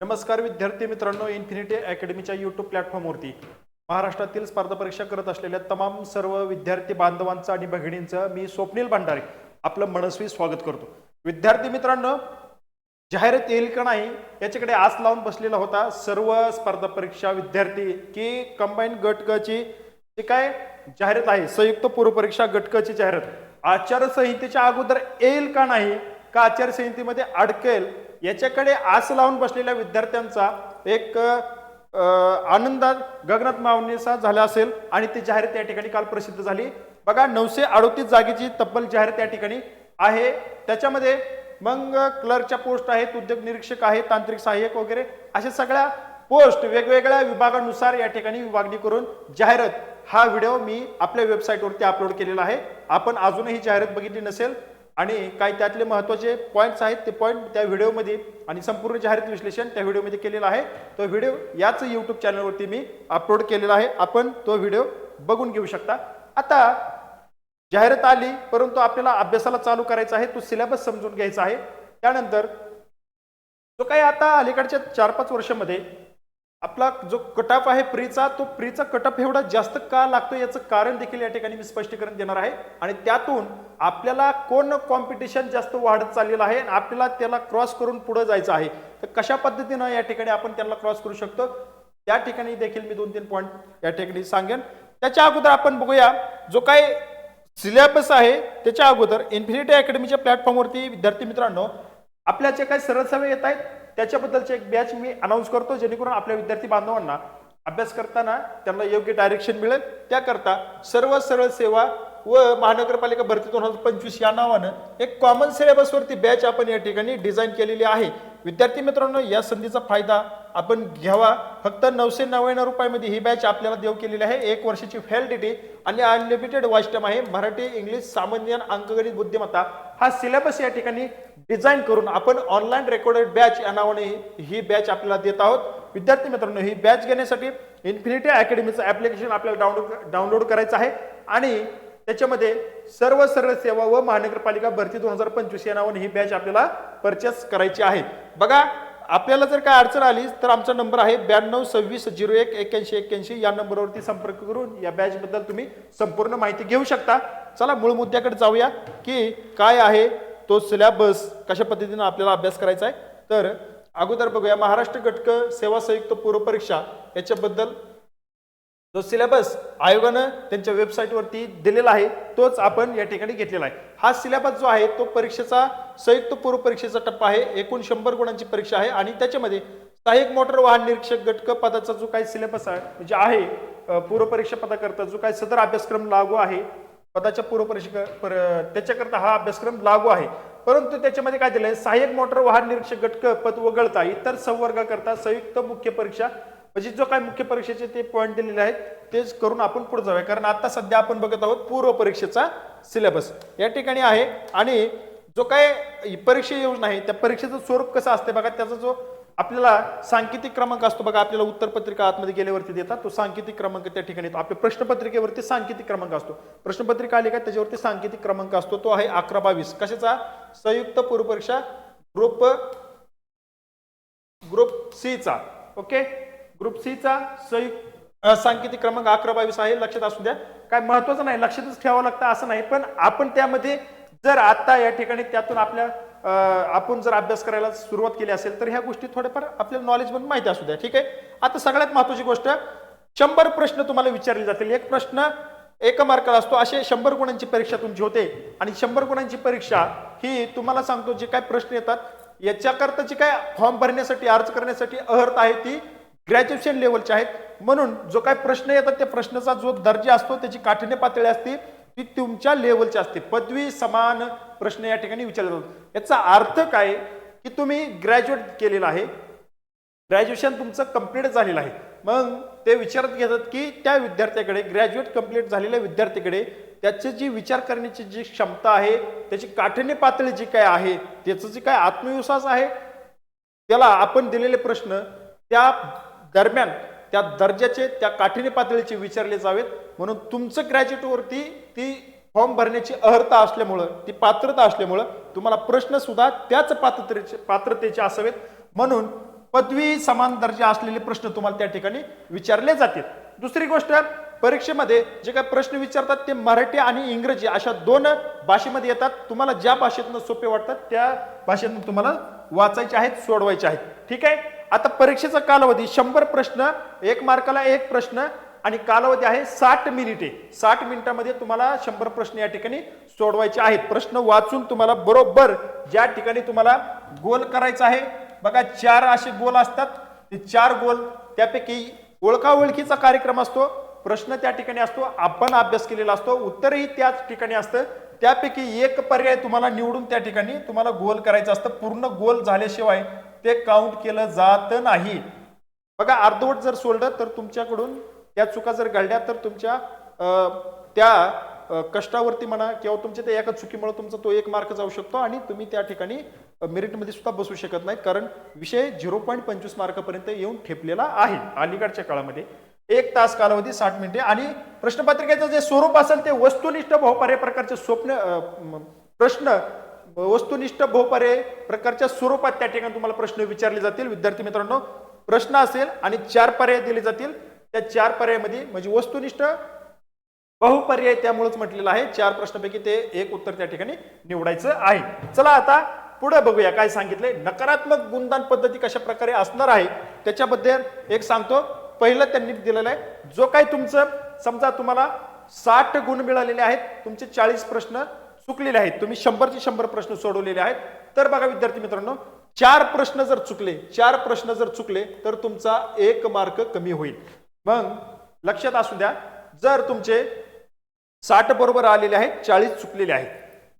नमस्कार विद्यार्थी मित्रांनो इन्फिनिटी अकॅडमीच्या यूट्यूब प्लॅटफॉर्मवरती महाराष्ट्रातील स्पर्धा परीक्षा करत असलेल्या तमाम सर्व विद्यार्थी बांधवांचं आणि भगिनींचं मी स्वप्नील भंडारे आपलं मनस्वी स्वागत करतो. विद्यार्थी मित्रांनो जाहिरात येईल का नाही याच्याकडे आस लावून बसलेला होता सर्व स्पर्धा परीक्षा विद्यार्थी की कंबाईन गटकची क जी काय जाहिरात आहे संयुक्त पूर्वपरीक्षा गटकाची जाहिरात. आचारसंहितेच्या अगोदर येईल का नाही का आचारसंहितेमध्ये अडकेल याच्याकडे आस लावून बसलेल्या विद्यार्थ्यांचा एक आनंदात गगनात मावणीसा झाला असेल आणि ती जाहिरात या ठिकाणी काल प्रसिद्ध झाली. बघा नऊशे अडोतीस जागेची तब्बल जाहिरात या ठिकाणी आहे त्याच्यामध्ये मग क्लर्कच्या पोस्ट आहेत उद्योग निरीक्षक आहे तांत्रिक सहाय्यक वगैरे अशा सगळ्या पोस्ट वेगवेगळ्या विभागानुसार या ठिकाणी विभागणी करून जाहिरात हा व्हिडिओ मी आपल्या वेबसाईटवरती अपलोड केलेला आहे. आपण अजूनही जाहिरात बघितली नसेल आणि काही त्यातले महत्त्वाचे पॉईंट्स आहेत ते पॉईंट त्या व्हिडिओमध्ये आणि संपूर्ण जाहिरात विश्लेषण त्या व्हिडिओमध्ये केलेलं आहे. तो व्हिडिओ याच यूट्यूब चॅनलवरती मी अपलोड केलेला आहे. आपण तो व्हिडिओ बघून घेऊ शकता. आता जाहिरात आली परंतु आपल्याला अभ्यासाला चालू करायचा आहे तो सिलेबस समजून घ्यायचा आहे. त्यानंतर जो काही आता अलीकडच्या चार पाच वर्षामध्ये आपला जो कटअप आहे प्रीचा तो प्रीचा कटअप एवढा जास्त का लागतो याचं कारण देखील या ठिकाणी मी स्पष्टीकरण देणार आहे. आणि त्यातून आपल्याला कोण कॉम्पिटिशन जास्त वाढत चाललेलं आहे आणि आपल्याला त्याला क्रॉस करून पुढे जायचं आहे. तर कशा पद्धतीनं या ठिकाणी आपण त्याला क्रॉस करू शकतो? त्या ठिकाणी देखील मी दोन तीन पॉईंट या ठिकाणी सांगेन. त्याच्या अगोदर आपण बघूया जो काही सिलेबस आहे त्याच्या अगोदर इन्फिनिटी अकॅडमीच्या प्लॅटफॉर्मवरती विद्यार्थी मित्रांनो आपल्या जे काही सरळ सवय येत आहेत त्याच्याबद्दलचे एक बॅच मी अनाऊन्स करतो जेणेकरून आपल्या विद्यार्थी बांधवांना अभ्यास करताना त्यांना योग्य डायरेक्शन मिळेल. त्याकरता सर्व सरळ सेवा व महानगरपालिका भरती दोन हजार पंचवीस या नावानं एक कॉमन सिलेबसवरती बॅच आपण या ठिकाणी डिझाईन केलेली आहे. विद्यार्थी मित्रांनो या संधीचा फायदा आपण घ्यावा. फक्त नऊशे नव्याण्णव रुपयामध्ये ही बॅच आपल्याला देऊ केलेली आहे. एक वर्षाची व्हॅलिडिटी आणि अनलिमिटेड वाचटम आहे. मराठी इंग्लिश सामान्य अंकगणित बुद्धिमत्ता हा सिलेबस या ठिकाणी डिझाईन करून आपण ऑनलाईन रेकॉर्डेड बॅच या नावाने ही बॅच आपल्याला देत आहोत. विद्यार्थी मित्रांनो ही बॅच घेण्यासाठी इन्फिनिटी अकॅडमीचं ऍप्लिकेशन आपल्याला डाउनलोड डाउनलोड करायचं आहे. आणि त्याच्यामध्ये सर्व सरळ सेवा व महानगरपालिका भरती दोन हजार पंचवीस या नावाने ही बॅच आपल्याला परचेस करायची आहे. बघा आपल्याला जर काय अडचण आली तर आमचा नंबर आहे ब्याण्णव सव्वीस झिरो एक एक्क्याऐंशी एक्क्याऐंशी. या नंबरवरती संपर्क करून या बॅच बद्दल तुम्ही संपूर्ण माहिती घेऊ शकता. चला मूळ मुद्द्याकडे जाऊया की काय आहे तो सिलॅबस कशा पद्धतीने आपल्याला अभ्यास करायचा आहे? तर अगोदर बघूया महाराष्ट्र घटक सेवा संयुक्त पूर्वपरीक्षा याच्याबद्दल जो सिलेबस आयोगानं त्यांच्या वेबसाईटवरती दिलेला आहे तोच आपण या ठिकाणी घेतलेला आहे. हा सिलेबस जो आहे तो परीक्षेचा संयुक्त पूर्व परीक्षेचा टप्पा आहे एकूण शंभर गुणांची परीक्षा आहे आणि त्याच्यामध्ये सहाय्यक मोटर वाहन निरीक्षक घटक पदाचा जो काही सिलेबस आहे म्हणजे आहे पूर्वपरीक्षा पूर्व परीक्षा पदाकरता जो काही सदर अभ्यासक्रम लागू आहे पदाच्या पूर्वपरीक्षा पर- त्याच्याकरता हा अभ्यासक्रम लागू आहे. परंतु त्याच्यामध्ये काय दिलंय? सहाय्यक मोटर वाहन निरीक्षक घटक पद वगळता इतर संवर्गाकरता संयुक्त मुख्य परीक्षा म्हणजे जो काय मुख्य परीक्षेचे ते पॉईंट दिलेले आहेत तेच करून आपण पुढे जाऊया. कारण आता सध्या आपण बघत आहोत पूर्व परीक्षेचा सिलेबस या ठिकाणी आहे आणि जो काय परीक्षा योजना आहे त्या परीक्षेचं स्वरूप कसं असते बघा त्याचा जो आपल्याला सांकेतिक क्रमांक असतो बघा आपल्याला उत्तरपत्रिका आतमध्ये गेल्यावरती देतात तो सांकेतिक क्रमांक त्या ठिकाणी येतो. आपल्या प्रश्नपत्रिकेवरती सांकेतिक क्रमांक असतो. प्रश्नपत्रिका आली का त्याच्यावरती सांकेतिक क्रमांक असतो तो आहे अकरा बावीस. कशाचा? संयुक्त पूर्व परीक्षा ग्रुप ग्रुप सी चा. ओके? ग्रुप सी चा संयुक्त सांकेतिक क्रमांक अकरा बावीस आहे लक्षात असू द्या. काय महत्वाचं नाही लक्षातच ठेवावं लागतं असं नाही पण आपण त्यामध्ये जर आता या ठिकाणी त्यातून आपल्या आपण जर अभ्यास करायला सुरुवात केली असेल तर ह्या गोष्टी थोड्याफार आपल्याला नॉलेज म्हणून माहिती असू द्या ठीक आहे? आता सगळ्यात महत्वाची गोष्ट शंभर प्रश्न तुम्हाला विचारले जातील. एक प्रश्न एक मार्काला असतो असे शंभर गुणांची परीक्षा तुमची होते. आणि शंभर गुणांची परीक्षा ही तुम्हाला सांगतो जे काय प्रश्न येतात याच्याकरता जी काय फॉर्म भरण्यासाठी अर्ज करण्यासाठी अर्थ आहे ती ग्रॅज्युएशन लेवलचे आहेत. म्हणून जो काय प्रश्न येतात त्या प्रश्नाचा जो दर्जा असतो त्याची काठिण्य पातळी असते ती तुमच्या लेवलची असते. पदवी समान प्रश्न या ठिकाणी विचारले जातात. याचा अर्थ काय? की तुम्ही ग्रॅज्युएट केलेला आहे. ग्रॅज्युएशन तुमचं कंप्लीट झालेलं आहे. मग ते विचारत घेतात की त्या विद्यार्थ्याकडे ग्रॅज्युएट कंप्लीट झालेल्या विद्यार्थ्याकडे त्याची जी विचार करण्याची जी क्षमता आहे त्याची काठिण्य पातळी जी काय आहे त्याचं जे काय आत्मविश्वास आहे त्याला आपण दिलेले प्रश्न त्या दरम्यान त्या दर्जाचे त्या काठीने पातळीचे विचारले जावेत. म्हणून तुमचं ग्रॅज्युएटवरती ती फॉर्म भरण्याची अर्हता असल्यामुळं ती पात्रता असल्यामुळं तुम्हाला प्रश्नसुद्धा त्याच पात्रतेचे पात्रतेचे असावेत. म्हणून पदवी समान दर्जा असलेले प्रश्न तुम्हाला त्या ठिकाणी विचारले जातील. दुसरी गोष्ट परीक्षेमध्ये जे काही प्रश्न विचारतात ते मराठी आणि इंग्रजी अशा दोन भाषेमध्ये येतात. तुम्हाला ज्या भाषेतनं सोपे वाटतात त्या भाषेतून तुम्हाला वाचायचे आहेत सोडवायचे आहेत. ठीक आहे? आता परीक्षेचा कालावधी शंभर प्रश्न एक मार्काला एक प्रश्न आणि कालावधी आहे साठ मिनिटे. साठ मिनिटामध्ये तुम्हाला शंभर प्रश्न या ठिकाणी सोडवायचे आहेत. प्रश्न वाचून तुम्हाला बरोबर ज्या ठिकाणी तुम्हाला गोल करायचा आहे बघा चार असे गोल असतात. ते चार गोल त्यापैकी ओळखाओळखीचा कार्यक्रम असतो प्रश्न त्या ठिकाणी असतो आपण अभ्यास केलेला असतो उत्तरही त्याच ठिकाणी असतं. त्यापैकी एक पर्याय तुम्हाला निवडून त्या ठिकाणी तुम्हाला गोल करायचं असतं. पूर्ण गोल झाल्याशिवाय ते काउंट केलं जात नाही. बघा अर्धवट जर सोडलं तर तुमच्याकडून त्या चुका जर घडल्या तर तुमच्या त्या कष्टावरती म्हणा किंवा तुमच्या त्या एका चुकीमुळे तुमचा तो एक मार्क जाऊ शकतो आणि तुम्ही त्या ठिकाणी मेरिटमध्ये सुद्धा बसू शकत नाही कारण विषय झिरो पॉईंट पंचवीस मार्कापर्यंत येऊन ठेपलेला आहे अलीकडच्या काळामध्ये. एक तास कालावधी साठ मिनिटे आणि प्रश्नपत्रिकेचं जे स्वरूप असेल ते वस्तुनिष्ठ बहुपर्याय प्रकारचे स्वप्न प्रश्न वस्तुनिष्ठ भोपरे प्रकारच्या स्वरूपात त्या ठिकाणी तुम्हाला प्रश्न विचारले जातील. विद्यार्थी मित्रांनो प्रश्न असेल आणि चार पर्याय दिले जातील. त्या चार पर्यायामध्ये म्हणजे वस्तुनिष्ठ बहुपर्याय त्यामुळेच म्हटलेलं आहे. चार प्रश्नापैकी ते एक उत्तर त्या ठिकाणी निवडायचं आहे. चला आता पुढे बघूया काय सांगितले नकारात्मक गुणदान पद्धती कशा प्रकारे असणार आहे त्याच्याबद्दल एक सांगतो. पहिलं त्यांनी दिलेलं आहे जो काही तुमचं समजा तुम्हाला साठ गुण मिळालेले आहेत तुमचे चाळीस प्रश्न चुकलेले आहेत. तुम्ही शंभरचे शंभर प्रश्न सोडवलेले आहेत. तर बघा विद्यार्थी मित्रांनो चार प्रश्न जर चुकले चार प्रश्न जर चुकले तर तुमचा एक मार्क कमी होईल. मग लक्षात असू द्या जर तुमचे साठ बरोबर आलेले आहेत चाळीस चुकलेले आहेत.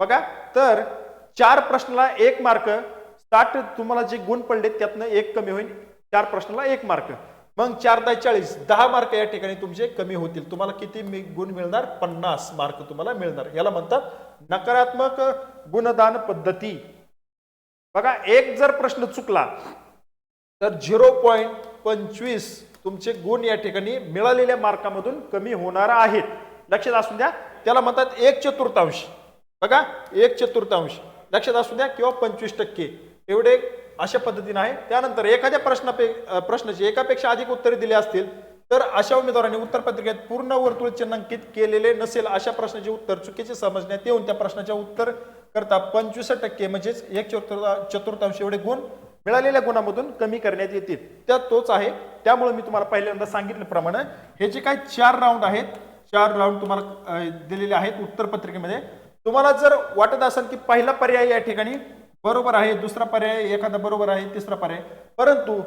बघा तर चार प्रश्नाला एक मार्क साठ तुम्हाला जे गुण पडले त्यातनं एक कमी होईल. चार प्रश्नाला एक मार्क. मग चार दहा चाळीस दहा मार्क या ठिकाणी तुमचे कमी होतील. तुम्हाला किती मी- गुण मिळणार? पन्नास मार्क तुम्हाला मिळणार. याला म्हणतात नकारात्मक गुणदान पद्धती. बघा एक जर प्रश्न चुकला तर झिरो पॉईंट पंचवीस तुमचे गुण या ठिकाणी मिळालेल्या मार्कामधून कमी होणार आहेत. लक्षात असू द्या त्याला म्हणतात एक चतुर्थांश. बघा एक चतुर्थांश. लक्षात असू द्या किंवा पंचवीस टक्के. एवढे अशा पद्धतीने आहे. त्यानंतर एखाद्या प्रश्नापे प्रश्नाची एकापेक्षा अधिक उत्तरे दिली असतील तर अशा उमेदवारांनी उत्तर पत्रिकेत पूर्ण वर्तुळ चिन्हांकित केलेले नसेल अशा प्रश्नाचे उत्तर चुकीचे समजण्यात येऊन त्या प्रश्नाच्या उत्तर करता पंचवीस टक्के म्हणजेच एक चतुर्था चतुर्थांश एवढे गुण मिळालेल्या गुणामधून कमी करण्यात येतील. त्या तोच आहे. त्यामुळे मी तुम्हाला पहिल्यांदा सांगितल्याप्रमाणे हे जे काही चार राऊंड आहेत चार राऊंड तुम्हाला दिलेले आहेत उत्तर पत्रिकेमध्ये तुम्हाला जर वाटत असेल की पहिला पर्याय या ठिकाणी बरोबर आहे दुसरा पर्याय एखादा बरोबर आहे तिसरा पर्याय. परंतु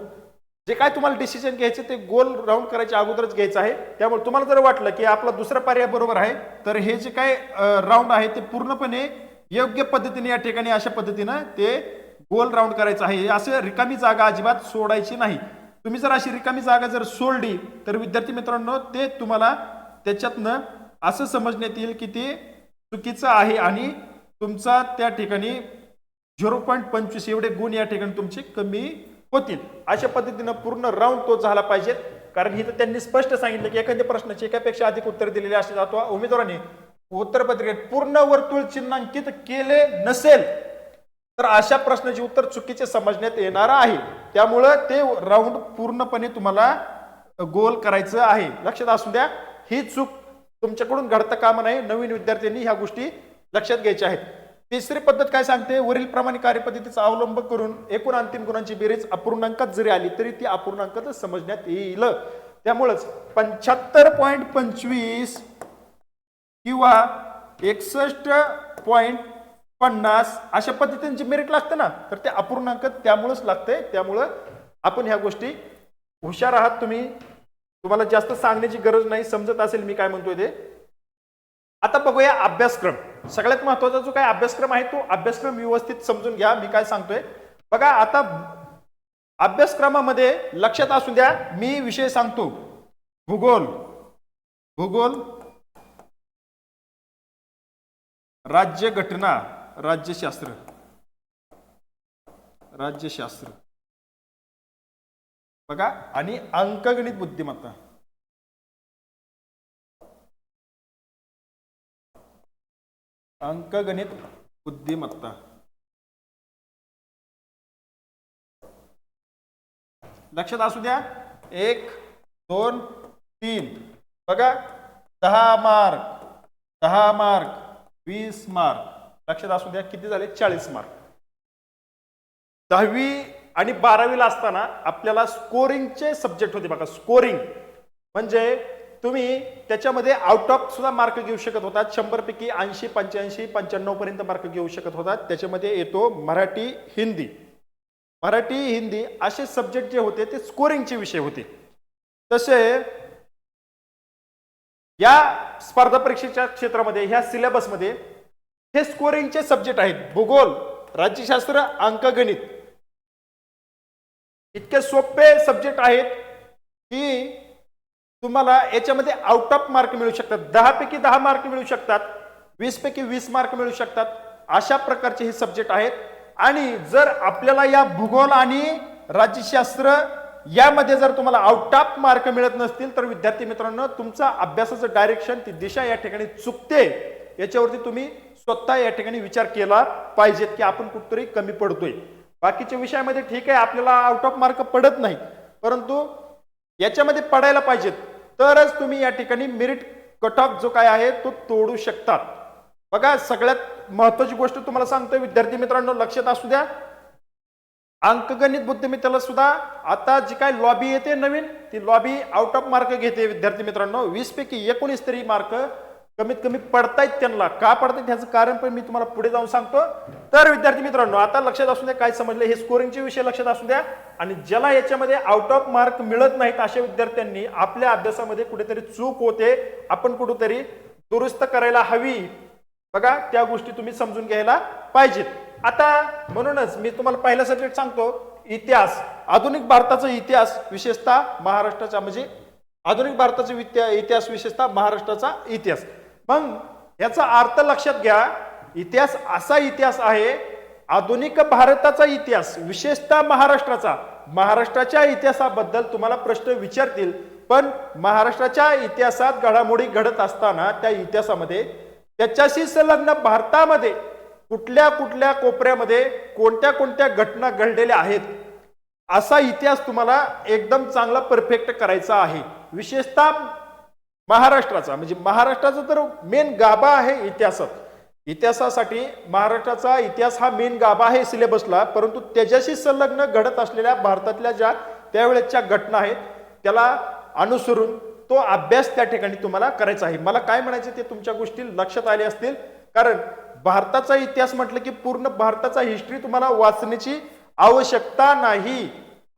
जे काय तुम्हाला डिसिजन घ्यायचे ते गोल राऊंड करायच्या अगोदरच घ्यायचं आहे. त्यामुळे तुम्हाला जर वाटलं की आपला दुसरा पर्याय बरोबर आहे तर हे जे काय राऊंड आहे ते पूर्णपणे योग्य पद्धतीने या ठिकाणी अशा पद्धतीनं ते गोल राऊंड करायचं आहे. असं रिकामी जागा अजिबात सोडायची नाही. तुम्ही जर अशी रिकामी जागा जर सोडली तर विद्यार्थी मित्रांनो ते तुम्हाला त्याच्यातनं असं समजण्यात येईल की ते चुकीचं आहे आणि तुमचा त्या ठिकाणी झिरो पॉईंट पंचवीस एवढे गुण या ठिकाणी तुमचे कमी होतील. अशा पद्धतीनं पूर्ण राऊंड तो झाला पाहिजे. कारण इथं त्यांनी स्पष्ट सांगितलं की एखाद्या प्रश्नाची एकापेक्षा अधिक उत्तर दिलेले असतील अथवा उमेदवाराने उत्तरपत्रिकेत पूर्ण वर्तुळ चिन्हांकित केले नसेल तर अशा प्रश्नाचे उत्तर चुकीचे समजण्यात येणार आहे. त्यामुळं ते राऊंड पूर्णपणे तुम्हाला गोल करायचं आहे. लक्षात असू द्या ही चूक तुमच्याकडून घडता कामा नाही नवीन विद्यार्थ्यांनी ह्या गोष्टी लक्षात घ्यायच्या आहेत. तिसरी पद्धत काय सांगते? वरील प्रमाणे कार्यपद्धतीचा अवलंब करून एकूण अंतिम गुणांची बेरीज अपूर्णांकात जरी आली तरी ती अपूर्णांकात समजण्यात येईल. त्यामुळंच पंच्याहत्तर पॉईंट पंचवीस किंवा एकसष्ट पॉईंट पन्नास अशा पद्धतींची मेरिट लागतं ना तर ते अपूर्णांक त्यामुळेच लागतंय त्यामुळं आपण ह्या गोष्टी हुशार आहात तुम्ही. तुम्हाला जास्त सांगण्याची गरज नाही समजत असेल मी काय म्हणतोय ते. आता बघूया अभ्यासक्रम. सगळ्यात महत्त्वाचा जो काय अभ्यासक्रम आहे तो अभ्यासक्रम व्यवस्थित समजून घ्या. मी काय सांगतोय? बघा आता अभ्यासक्रमामध्ये लक्षात असू द्या मी विषय सांगतो. भूगोल. भूगोल. राज्य घटना राज्यशास्त्र. राज्यशास्त्र. बघा आणि अंकगणित बुद्धिमत्ता. अंकगणित बुद्धिमत्ता. लक्षात असू द्या. एक दोन तीन. बघा. दहा मार्क. दहा मार्क. वीस मार्क. लक्षात असू द्या किती झाले? चाळीस मार्क. दहावी आणि बारावीला असताना आपल्याला स्कोरिंगचे सब्जेक्ट होते बघा. स्कोरिंग म्हणजे तुम्ही त्याच्यामध्ये आउट ऑफ सुद्धा मार्क घेऊ शकत होता शंभर पैकी ऐंशी पंच्याऐंशी पंच्याण्णव पर्यंत मार्क घेऊ शकत होता त्याच्यामध्ये येतो मराठी हिंदी. मराठी हिंदी असे सब्जेक्ट जे होते ते स्कोरिंगचे विषय होते. तसे या स्पर्धा परीक्षेच्या क्षेत्रामध्ये ह्या सिलेबसमध्ये हे स्कोरिंगचे सब्जेक्ट आहेत. भूगोल राज्यशास्त्र अंकगणित. इतके सोपे सब्जेक्ट आहेत की तुम्हाला याच्यामध्ये आउट ऑफ मार्क मिळू शकतात. दहा पैकी दहा मार्क मिळू शकतात. वीस पैकी वीस मार्क मिळू शकतात. अशा प्रकारचे हे सब्जेक्ट आहेत. आणि जर आपल्याला या भूगोल आणि राज्यशास्त्र यामध्ये जर तुम्हाला आउट ऑफ मार्क मिळत नसतील तर विद्यार्थी मित्रांनो तुमचा अभ्यासाचं डायरेक्शन ती दिशा या ठिकाणी चुकते. याच्यावरती तुम्ही स्वतः या ठिकाणी विचार केला पाहिजेत की आपण कुठतरी कमी पडतोय. बाकीच्या विषयामध्ये ठीक आहे आपल्याला आउट ऑफ मार्क पडत नाही. परंतु याच्यामध्ये पडायला पाहिजेत. तरच तुम्ही या ठिकाणी मेरिट कट ऑफ जो काय आहे तो तोडू शकतात. बघा सगळ्यात महत्वाची गोष्ट तुम्हाला सांगतोय विद्यार्थी मित्रांनो लक्षात असू द्या. अंकगणित बुद्धिमित्याला सुद्धा आता जी काय लॉबी येते नवीन ती लॉबी आउट ऑफ मार्क घेते विद्यार्थी मित्रांनो. वीस पैकी एकोणीस तरी मार्क कमीत कमी पडतायत त्यांना. का पडतायत ह्याचं कारण पण मी तुम्हाला पुढे जाऊन सांगतो. तर विद्यार्थी मित्रांनो आता लक्षात असू द्या काय समजलं हे स्कोरिंगचे विषय लक्षात असू द्या. आणि ज्याला याच्यामध्ये आउट ऑफ मार्क मिळत नाहीत अशा विद्यार्थ्यांनी आपल्या अभ्यासामध्ये कुठेतरी चूक होते. आपण कुठेतरी दुरुस्त करायला हवी. बघा त्या गोष्टी तुम्ही समजून घ्यायला पाहिजेत. आता म्हणूनच मी तुम्हाला पहिला सब्जेक्ट सांगतो इतिहास. आधुनिक भारताचा इतिहास विशेषतः महाराष्ट्राचा म्हणजे आधुनिक भारताचा इतिहास विशेषतः महाराष्ट्राचा इतिहास. मग याचा अर्थ लक्षात घ्या इतिहास असा इतिहास आहे आधुनिक भारताचा इतिहास विशेषतः महाराष्ट्राचा. महाराष्ट्राच्या इतिहासाबद्दल तुम्हाला प्रश्न विचारतील पण महाराष्ट्राच्या इतिहासात घडामोडी घडत असताना त्या इतिहासामध्ये त्याच्याशी संलग्न भारतामध्ये कुठल्या कुठल्या कोपऱ्यामध्ये कोणत्या कोणत्या घटना घडलेल्या आहेत असा इतिहास तुम्हाला एकदम चांगला परफेक्ट करायचा आहे. विशेषतः महाराष्ट्राचा म्हणजे महाराष्ट्राचा तर मेन गाभा आहे इतिहासात. इतिहासासाठी महाराष्ट्राचा इतिहास हा मेन गाभा आहे सिलेबसला परंतु त्याच्याशी संलग्न घडत असलेल्या भारतातल्या ज्या त्यावेळेच्या घटना आहेत त्याला अनुसरून तो अभ्यास त्या ठिकाणी तुम्हाला करायचा आहे. मला काय म्हणायचं ते तुमच्या गोष्टी लक्षात आले असतील. कारण भारताचा इतिहास म्हटलं की पूर्ण भारताचा हिस्ट्री तुम्हाला वाचण्याची आवश्यकता नाही.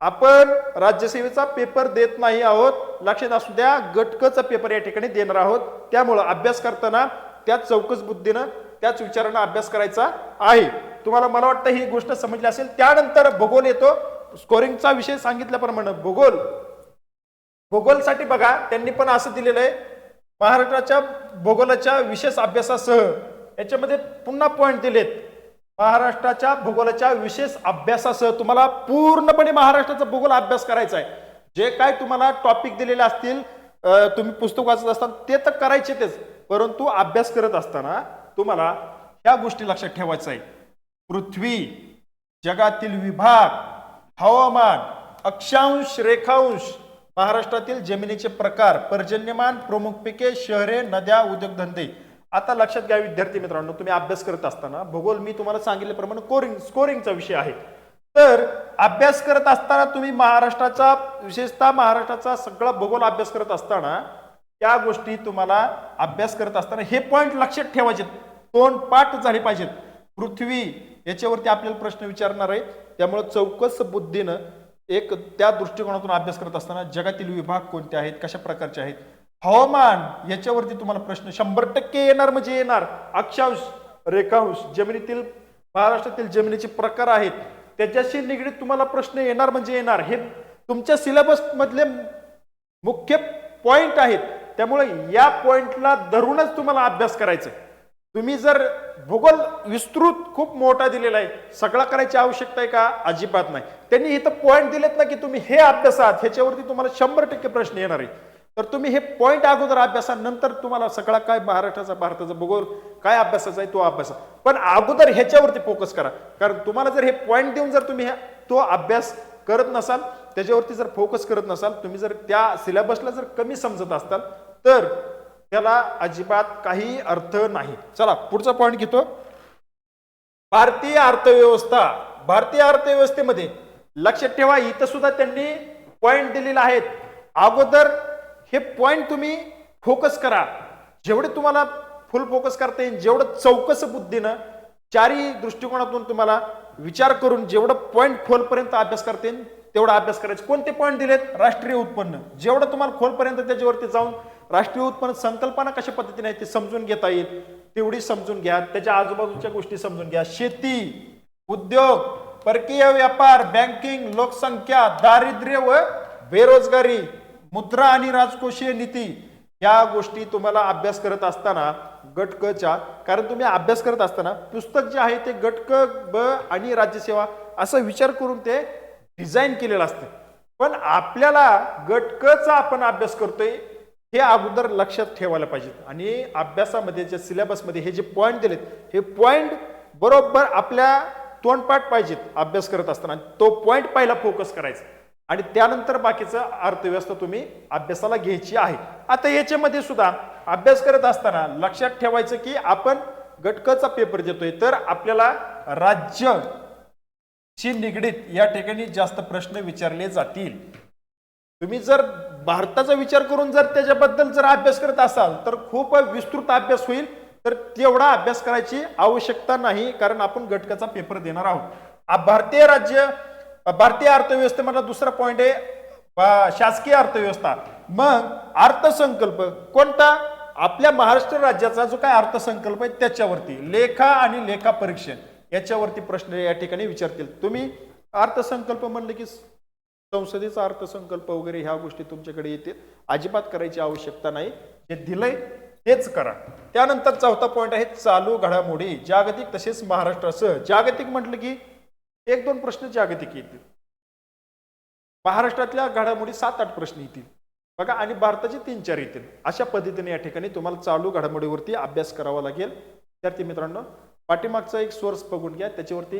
आपण राज्यसेवेचा पेपर देत नाही आहोत. लक्षात असू द्या गटकचा पेपर या ठिकाणी देणार आहोत. त्यामुळं अभ्यास करताना त्याच चौकस बुद्धीनं त्याच विचारानं अभ्यास करायचा आहे. तुम्हाला मला वाटतं ही गोष्ट समजली असेल. त्यानंतर भूगोल येतो. स्कोरिंगचा विषय सांगितल्याप्रमाणे भूगोल. भूगोलसाठी बघा त्यांनी पण असं दिलेलं आहे. महाराष्ट्राच्या भूगोलाच्या विशेष अभ्यासासह याच्यामध्ये पुन्हा पॉईंट दिलेत. महाराष्ट्राच्या भूगोलाच्या विशेष अभ्यासासह तुम्हाला पूर्णपणे महाराष्ट्राचा भूगोल अभ्यास करायचा आहे. जे काय तुम्हाला टॉपिक दिलेले असतील तुम्ही पुस्तक वाचत असताना ते तर करायचे तेच. परंतु अभ्यास करत असताना तुम्हाला ह्या गोष्टी लक्षात ठेवायचं आहे. पृथ्वी जगातील विभाग हवामान अक्षांश रेखांश महाराष्ट्रातील जमिनीचे प्रकार पर्जन्यमान प्रमुख पिके शहरे नद्या उद्योगधंदे. आता लक्षात घ्या विद्यार्थी मित्रांनो तुम्ही अभ्यास करत असताना भूगोल मी तुम्हाला सांगितल्याप्रमाणे कोरिंग स्कोरिंगचा विषय आहे. तर अभ्यास करत असताना तुम्ही महाराष्ट्राचा विशेषतः महाराष्ट्राचा सगळा भूगोल अभ्यास करत असताना त्या गोष्टी तुम्हाला अभ्यास करत असताना हे पॉईंट लक्षात ठेवायचे तोंड पाठ झाले पाहिजेत. पृथ्वी याच्यावरती आपल्याला प्रश्न विचारणार आहे. त्यामुळे चौकस बुद्धीनं एक त्या दृष्टिकोनातून अभ्यास करत असताना जगातील विभाग कोणते आहेत? कशा प्रकारचे आहेत? हवामान याच्यावरती तुम्हाला प्रश्न. शंभर टक्के येणार म्हणजे येणार. अक्षांश रेखांश जमिनीतील महाराष्ट्रातील जमिनीचे प्रकार आहेत. त्याच्याशी निगडीत तुम्हाला प्रश्न येणार म्हणजे येणार. हे तुमच्या सिलेबस मधले मुख्य पॉइंट आहेत. त्यामुळे या पॉइंटला धरूनच तुम्हाला अभ्यास करायचा तुम्ही जर भूगोल विस्तृत खूप मोठा दिलेला आहे सगळा करायची आवश्यकता आहे का? अजिबात नाही. त्यांनी इथं पॉइंट दिलेत ना की तुम्ही हे अभ्यासात ह्याच्यावरती तुम्हाला शंभर टक्के प्रश्न येणार आहे. तर तुम्ही हे पॉईंट अगोदर अभ्यासा नंतर तुम्हाला सगळा काय महाराष्ट्राचा भारताचा भूगोल काय अभ्यासाचा आहे तो अभ्यासा. पण अगोदर ह्याच्यावरती फोकस करा. कारण तुम्हाला जर हे पॉईंट देऊन जर तुम्ही तो अभ्यास करत नसाल त्याच्यावरती जर फोकस करत नसाल तुम्ही जर त्या सिलेबसला जर कमी समजत असताल तर त्याला अजिबात काही अर्थ नाही. चला पुढचा पॉईंट घेतो. भारतीय अर्थव्यवस्था भारतीय अर्थव्यवस्थेमध्ये लक्षात ठेवा. इथं सुद्धा त्यांनी पॉइंट दिलेला आहेत. अगोदर हे पॉईंट तुम्ही फोकस करा. जेवढे तुम्हाला फुल फोकस करता येईल जेवढं चौकस बुद्धीनं चारही दृष्टिकोनातून तुम्हाला विचार करून जेवढं पॉईंट खोलपर्यंत अभ्यास करता येईल तेवढा अभ्यास करायचा. कोणते पॉईंट दिलेत? राष्ट्रीय उत्पन्न. जेवढं तुम्हाला खोलपर्यंत त्याच्यावरती जाऊन राष्ट्रीय उत्पन्न संकल्पना कशा पद्धतीने आहे ते समजून घेता येईल तेवढी समजून घ्या. त्याच्या आजूबाजूच्या गोष्टी समजून घ्या. शेती उद्योग परकीय व्यापार बँकिंग लोकसंख्या दारिद्र्य व बेरोजगारी. मुद्रा आणि राजकोषीय नीती या गोष्टी तुम्हाला अभ्यास करत असताना गट क च्या कारण तुम्ही अभ्यास करत असताना पुस्तक जे आहे ते गट क ब आणि राज्यसेवा असा विचार करून ते डिझाईन केलेलं असतं. पण आपल्याला गट क चा आपण अभ्यास करतोय हे अगोदर लक्षात ठेवायला पाहिजेत. आणि अभ्यासामध्ये जे सिलेबसमध्ये हे जे पॉईंट दिलेत हे पॉईंट बरोबर आपल्या तोंडपाठ पाहिजेत अभ्यास करत असताना. तो पॉईंट पहिला फोकस करायचा. आणि त्यानंतर बाकीचं अर्थव्यवस्था तुम्ही अभ्यासाला घ्यायची आहे. आता याच्यामध्ये सुद्धा अभ्यास करत असताना लक्षात ठेवायचं की आपण गटकचा पेपर देतोय तर आपल्याला राज्य शी निगडीत या ठिकाणी जास्त प्रश्न विचारले जातील. तुम्ही जर भारताचा विचार करून जर त्याच्याबद्दल जर अभ्यास करत असाल तर खूप विस्तृत अभ्यास होईल. तर तेवढा अभ्यास करायची आवश्यकता नाही कारण आपण घटकाचा पेपर देणार आहोत. भारतीय राज्य भारतीय अर्थव्यवस्थेमधला दुसरा पॉइंट आहे शासकीय अर्थव्यवस्था. मग अर्थसंकल्प कोणता? आपल्या महाराष्ट्र राज्याचा जो काय अर्थसंकल्प आहे त्याच्यावरती. लेखा आणि लेखा परीक्षण याच्यावरती प्रश्न या ठिकाणी विचारतील. तुम्ही अर्थसंकल्प म्हणले की संसदेचा अर्थसंकल्प वगैरे ह्या गोष्टी तुमच्याकडे येतील. अजिबात करायची आवश्यकता नाही. जे दिलंय तेच करा. त्यानंतर चौथा पॉईंट आहे चालू घडामोडी. जागतिक तसेच महाराष्ट्रासह. जागतिक म्हटलं की एक दोन प्रश्न जागतिक येतील. महाराष्ट्रातल्या घडामोडी सात आठ प्रश्न येतील. बघा आणि भारताचे तीन चार येतील. अशा पद्धतीने या ठिकाणी तुम्हाला चालू घडामोडीवरती अभ्यास करावा लागेल. विद्यार्थी मित्रांनो पाठीमागचा एक सोर्स बघून घ्या. त्याच्यावरती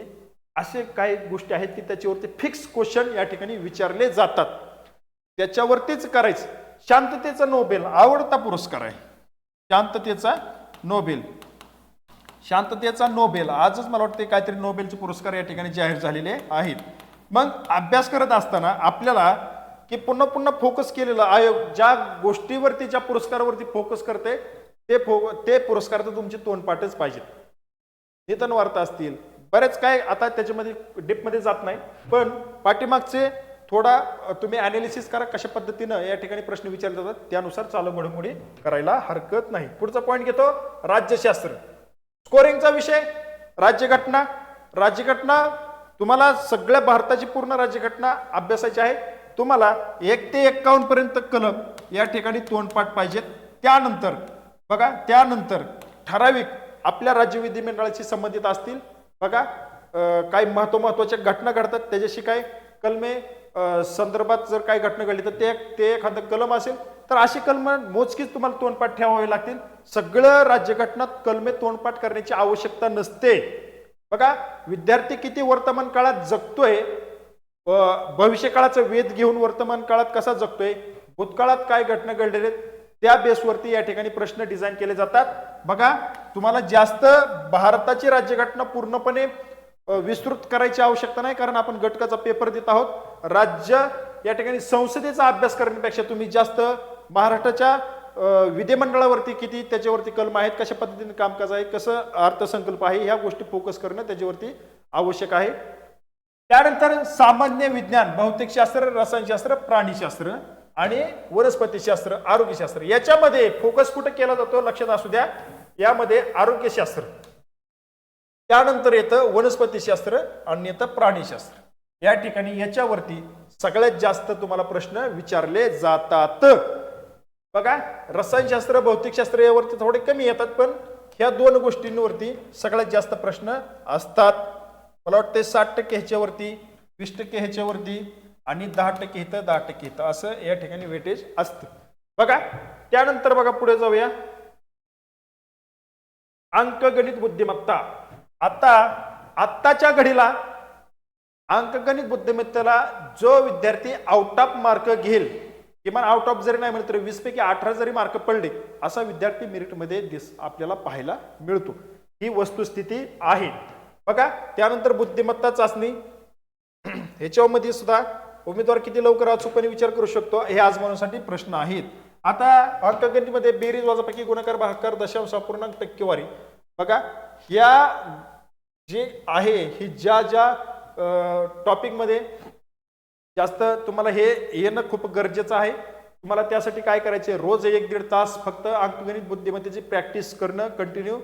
असे काही गोष्टी आहेत की त्याच्यावरती फिक्स क्वेश्चन या ठिकाणी विचारले जातात. त्याच्यावरतीच करायचं. शांततेचा नोबेल आवडता पुरस्कार आहे. शांततेचा नोबेल शांततेचा नोबेल. आजच मला वाटते काहीतरी नोबेलचे पुरस्कार या ठिकाणी जाहीर झालेले आहेत. मग अभ्यास करत असताना आपल्याला की पुन्हा पुन्हा फोकस केलेलं आयोग ज्या गोष्टीवरती ज्या पुरस्कारावरती फोकस करते ते फो ते पुरस्कार तर तुमचे तोंडपाठच पाहिजेत. नितन वार्ता असतील. बरेच काय आता त्याच्यामध्ये डीपमध्ये जात नाही. पण पाठीमागचे थोडा तुम्ही अनालिसिस करा कशा पद्धतीनं या ठिकाणी प्रश्न विचारले जातात. त्यानुसार चालू घडामोडी करायला हरकत नाही. पुढचा पॉईंट घेतो राज्यशास्त्र. स्कोरिंगचा विषय राज्यघटना राज्यघटना तुम्हाला सगळ्या भारताची पूर्ण राज्यघटना अभ्यासाची आहे. तुम्हाला एक ते एक्कावन्न पर्यंत कलम या ठिकाणी तोंडपाठ पाहिजेत त्यानंतर बघा त्यानंतर ठराविक आपल्या राज्य विधिमंडळाशी संबंधित असतील. बघा काही महत्त्व महत्त्वाच्या घटना घडतात. त्याच्याशी काय? कलमे संदर्भात जर काही घटना घडली तर ते ते एखादं कलम असेल तर अशी कलम मोजकीच तुम्हाला तोंडपाठ ठेवावे लागतील. सगळं राज्यघटनात कलमे तोंडपाठ करण्याची आवश्यकता नसते. बघा विद्यार्थी किती वर्तमान काळात जगतोय भविष्य काळाचा वेध घेऊन वर्तमान काळात कसा जगतोय भूतकाळात काय घटना घडलेल्या आहेत त्या बेसवरती या ठिकाणी प्रश्न डिझाईन केले जातात. बघा तुम्हाला जास्त भारताची राज्यघटना पूर्णपणे विस्तृत करायची आवश्यकता नाही कारण आपण घटकाचा पेपर देत आहोत. राज्य या ठिकाणी संसदेचा अभ्यास करण्यापेक्षा तुम्ही जास्त महाराष्ट्राच्या विधिमंडळावरती किती त्याच्यावरती कलम आहेत कशा पद्धतीने कामकाज आहे कसं अर्थसंकल्प आहे ह्या गोष्टी फोकस करणं त्याच्यावरती आवश्यक आहे. त्यानंतर सामान्य विज्ञान भौतिकशास्त्र रसायनशास्त्र प्राणीशास्त्र आणि वनस्पतीशास्त्र आरोग्यशास्त्र याच्यामध्ये फोकस कुठे केला जातो लक्षात असू द्या यामध्ये आरोग्यशास्त्र. त्यानंतर येतं वनस्पतीशास्त्र आणि येतं प्राणीशास्त्र. या ठिकाणी याच्यावरती सगळ्यात जास्त तुम्हाला प्रश्न विचारले जातात. बघा रसायनशास्त्र भौतिकशास्त्र यावरती थोडे कमी येतात पण ह्या दोन गोष्टींवरती सगळ्यात जास्त प्रश्न असतात. मला वाटते साठ टक्के ह्याच्यावरती वीस टक्के ह्याच्यावरती आणि दहा टक्के इथं दहा टक्के इथं असं या ठिकाणी वेटेज असतं. बघा त्यानंतर बघा पुढे जाऊया. अंकगणित बुद्धिमत्ता. आता आत्ताच्या घडीला अंकगणित बुद्धिमत्तेला जो विद्यार्थी आउट ऑफ मार्क घेईल किमान आउट ऑफ जरी नाही म्हणलं तरी वीस पैकी अठरा जरी मार्क पडले असा विद्यार्थी मेरिटमध्ये दिस आपल्याला पाहायला मिळतो. ही वस्तुस्थिती आहे. बघा त्यानंतर बुद्धिमत्ता चाचणी. ह्याच्यामध्ये सुद्धा उमेदवार किती लवकर अचूकपणे विचार करू शकतो हे आजमावण्यासाठी प्रश्न आहेत. आता अंकगणितमध्ये बेरीज वाजापैकी गुणाकार भागाकार दशांश अपूर्णांक टक्केवारी. बघा या जे आहे ही ज्या ज्या टॉपिकमध्ये जास्त तुम्हाला हे येणं खूप गरजेचं आहे. तुम्हाला त्यासाठी काय करायचे रोज एक दीड तास फक्त अंकगणित बुद्धिमत्तेची प्रॅक्टिस करणं कंटिन्यू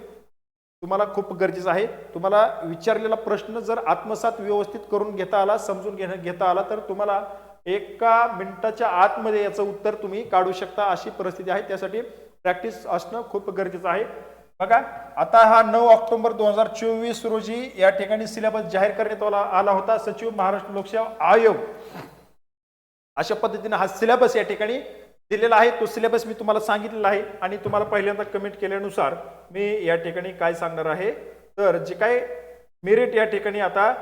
तुम्हाला खूप गरजेचं आहे. तुम्हाला विचारलेला प्रश्न जर आत्मसात व्यवस्थित करून घेता आला समजून घेणं घेता आला तर तुम्हाला एका मिनिटाच्या आतमध्ये याचं उत्तर तुम्ही काढू शकता अशी परिस्थिती आहे. त्यासाठी प्रॅक्टिस असणं खूप गरजेचं आहे. बघा आता हा नऊ ऑक्टोबर दोन हजार चोवीस रोजी या ठिकाणी सिलेबस जाहीर करण्यात आला आला होता. सचिव महाराष्ट्र लोकसेवा आयोग. अशा पद्धतीने हा सिलेबस या ठिकाणी दिलेला आहे. तो सिलेबस मी तुम्हाला सांगितलेला आहे आणि तुम्हाला पहिल्यांदा कमेंट केल्यानुसार मी या ठिकाणी काय सांगणार आहे. तर जे काय मेरिट या ठिकाणी आता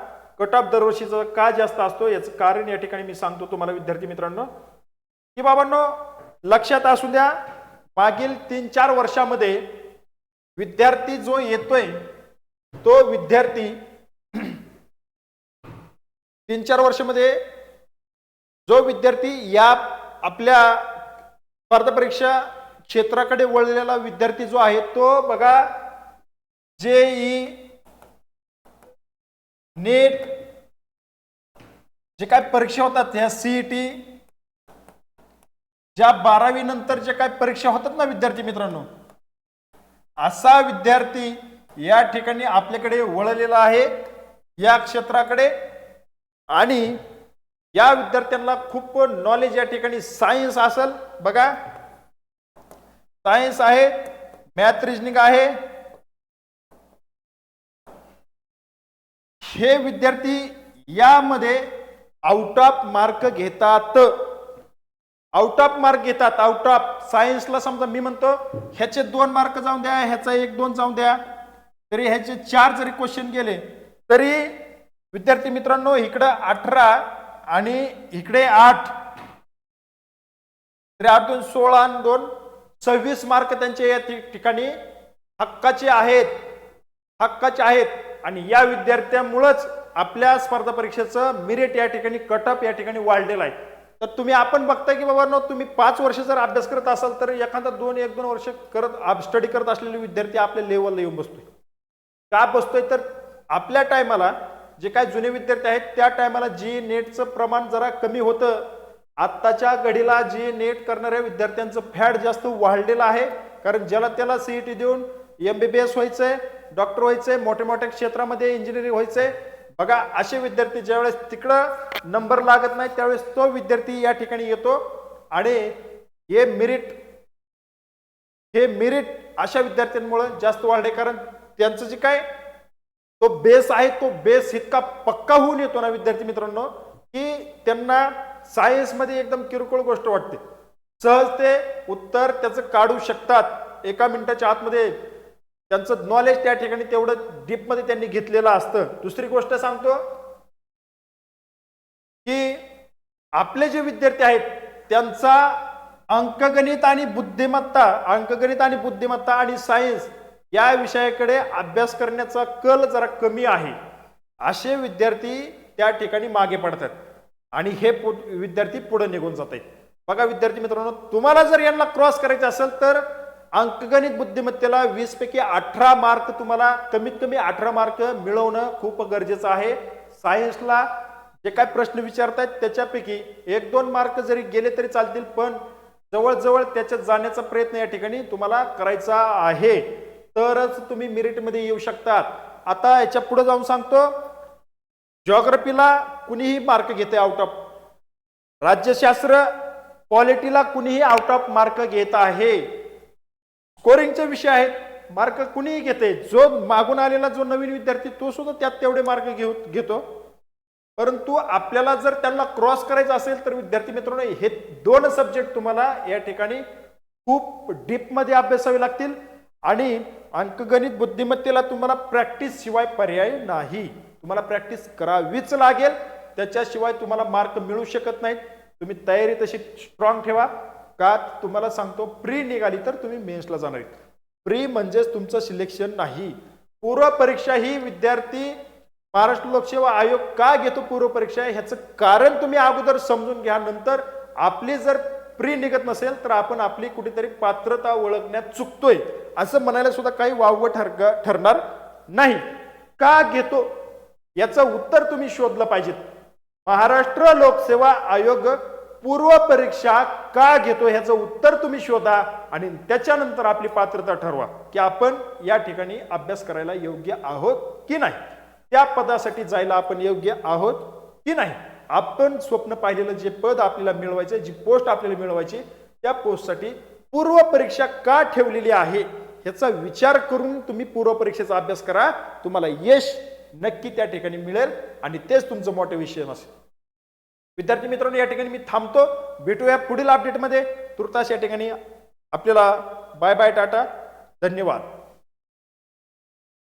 कट ऑफ दरवर्षीचा का जास्त असतो याचं कारण या ठिकाणी मी सांगतो तुम्हाला विद्यार्थी मित्रांनो. की बाबांनो लक्षात असू द्या मागील तीन चार वर्षामध्ये विद्यार्थी जो येतोय तो विद्यार्थी तीन चार वर्षामध्ये जो विद्यार्थी या आपल्या स्पर्धा परीक्षा क्षेत्राकडे वळलेला विद्यार्थी जो आहे तो बघा जेई नेट जे काय परीक्षा होतात ह्या सीईटी ज्या बारावी नंतर जे काय परीक्षा होतात ना विद्यार्थी मित्रांनो असा विद्यार्थी या ठिकाणी आपल्याकडे वळलेला आहे या क्षेत्राकडे. आणि या विद्यार्थ्यांना खूप नॉलेज या ठिकाणी सायन्स असेल. बघा. सायन्स आहे मॅथ रिजनिंग आहे. हे विद्यार्थी यामध्ये आउट ऑफ मार्क घेतात. आउट ऑफ मार्क घेतात. आउट ऑफ सायन्सला समजा मी म्हणतो ह्याचे दोन मार्क जाऊन द्या ह्याचा एक दोन जाऊन द्या. तरी ह्याचे चार जरी क्वेश्चन गेले तरी विद्यार्थी मित्रांनो इकडं अठरा आणि इकडे आठ. तरी आठ दोन सोळा आणि दोन सव्वीस मार्क त्यांचे या ठिकाणी हक्काचे आहेत. हक्काचे आहेत. आणि या विद्यार्थ्यामुळंच आपल्या स्पर्धा परीक्षेचं मिरिट या ठिकाणी कटअप या ठिकाणी वाढलेलं आहे. तर तुम्ही आपण बघताय की बाबा नो तुम्ही पाच वर्ष जर अभ्यास करत असाल तर एखादा दोन एक दोन वर्ष करत स्टडी करत असलेले विद्यार्थी आपल्या लेवलला येऊन बसतोय. का बसतोय? तर आपल्या टायमाला जे काय जुने विद्यार्थी आहेत त्या टायमाला जी नेटचं प्रमाण जरा कमी होतं. आत्ताच्या घडीला जी नेट करणाऱ्या विद्यार्थ्यांचं फॅड जास्त वाढलेलं आहे. कारण ज्याला त्याला सीईटी देऊन एम बी बी एस व्हायचंय डॉक्टर व्हायचंय मोठ्या मोठ्या क्षेत्रामध्ये इंजिनिअरिंग व्हायचंय. बघा असे विद्यार्थी ज्यावेळेस तिकडं नंबर लागत नाही त्यावेळेस तो विद्यार्थी या ठिकाणी येतो. आणि हे मेरिट हे मेरिट अशा विद्यार्थ्यांमुळे जास्त वाढले कारण त्यांचं जे काय तो बेस आहे तो बेस इतका पक्का होऊन येतो ना विद्यार्थी मित्रांनो की त्यांना सायन्समध्ये एकदम किरकोळ गोष्ट वाटते. सहज ते उत्तर त्याचं काढू शकतात. एका मिनिटाच्या आतमध्ये त्यांचं नॉलेज त्या ठिकाणी तेवढं डीपमध्ये त्यांनी घेतलेलं असतं. दुसरी गोष्ट सांगतो की आपले जे विद्यार्थी आहेत त्यांचा अंकगणित आणि बुद्धिमत्ता अंकगणित आणि बुद्धिमत्ता आणि सायन्स या विषयाकडे अभ्यास करण्याचा कल जरा कमी आहे. असे विद्यार्थी त्या ठिकाणी मागे पडतात. आणि हे पु- विद्यार्थी पुढे निघून जात आहेत बघा विद्यार्थी मित्रांनो तुम्हाला जर यांना क्रॉस करायचं असेल तर अंकगणित बुद्धिमत्तेला वीस पैकी अठरा मार्क तुम्हाला कमीत कमी अठरा मार्क मिळवणं खूप गरजेचं आहे. सायन्सला जे काय प्रश्न विचारतायत त्याच्यापैकी एक दोन मार्क जरी गेले तरी चालतील पण जवळजवळ त्याच्यात जाण्याचा प्रयत्न या ठिकाणी तुम्हाला करायचा आहे. तरच तुम्ही मेरिटमध्ये येऊ शकतात. आता याच्यापुढे जाऊन सांगतो. जॉग्रफीला कुणीही मार्क घेते आउट ऑफ राज्यशास्त्र पॉलिटीला कुणीही आउट ऑफ मार्क घेत आहे. स्कोरिंगचे विषय आहेत. मार्क कुणीही घेते. जो मागून आलेला जो नवीन विद्यार्थी तो सुद्धा त्यात तेवढे मार्क घेऊ घेतो. परंतु आपल्याला जर त्यांना क्रॉस करायचं असेल तर विद्यार्थी मित्रांनो हे दोन सब्जेक्ट तुम्हाला या ठिकाणी खूप डीपमध्ये अभ्यासावे लागतील. आणि अंकगणित बुद्धिमत्तेला तुम्हाला प्रॅक्टिस शिवाय पर्याय नाही. तुम्हाला प्रॅक्टिस करावीच लागेल. त्याच्याशिवाय तुम्हाला मार्क मिळू शकत नाहीत. तुम्ही तयारी तशी स्ट्रॉंग ठेवा. का तुम्हाला सांगतो प्री निघाली तर तुम्ही मेन्सला जाणार आहेत. प्री म्हणजेच तुमचं सिलेक्शन नाही. पूर्व परीक्षा ही विद्यार्थी महाराष्ट्र लोकसेवा आयोग का घेतो पूर्व परीक्षा? ह्याचं कारण तुम्ही अगोदर समजून घ्या. नंतर आपली जर प्री निघत नसेल तर आपण आपली कुठेतरी पात्रता ओळखण्यात चुकतोय. असं म्हणायला सुद्धा काही वावगं ठर ठरणार नाही. का घेतो? याचं उत्तर तुम्ही शोधलं पाहिजेत. महाराष्ट्र लोकसेवा आयोग पूर्व परीक्षा का घेतो ह्याचं उत्तर तुम्ही शोधा आणि त्याच्यानंतर आपली पात्रता ठरवा की आपण या ठिकाणी अभ्यास करायला योग्य आहोत की नाही. त्या पदासाठी जायला आपण योग्य आहोत की नाही. आपण स्वप्न पाहिलेलं जे पद आपल्याला मिळवायचं जी पोस्ट आपल्याला मिळवायची त्या पोस्टसाठी पूर्व परीक्षा का ठेवलेली आहे ह्याचा विचार करून तुम्ही पूर्व परीक्षेचा अभ्यास करा. तुम्हाला यश नक्की त्या ठिकाणी मिळेल आणि तेच तुमचं मोटिवेशन असेल. विद्यार्थी मित्रांनो या ठिकाणी मी थांबतो. भेटूया पुढील अपडेटमध्ये तुर्तास या ठिकाणी आपल्याला बाय बाय टाटा. धन्यवाद.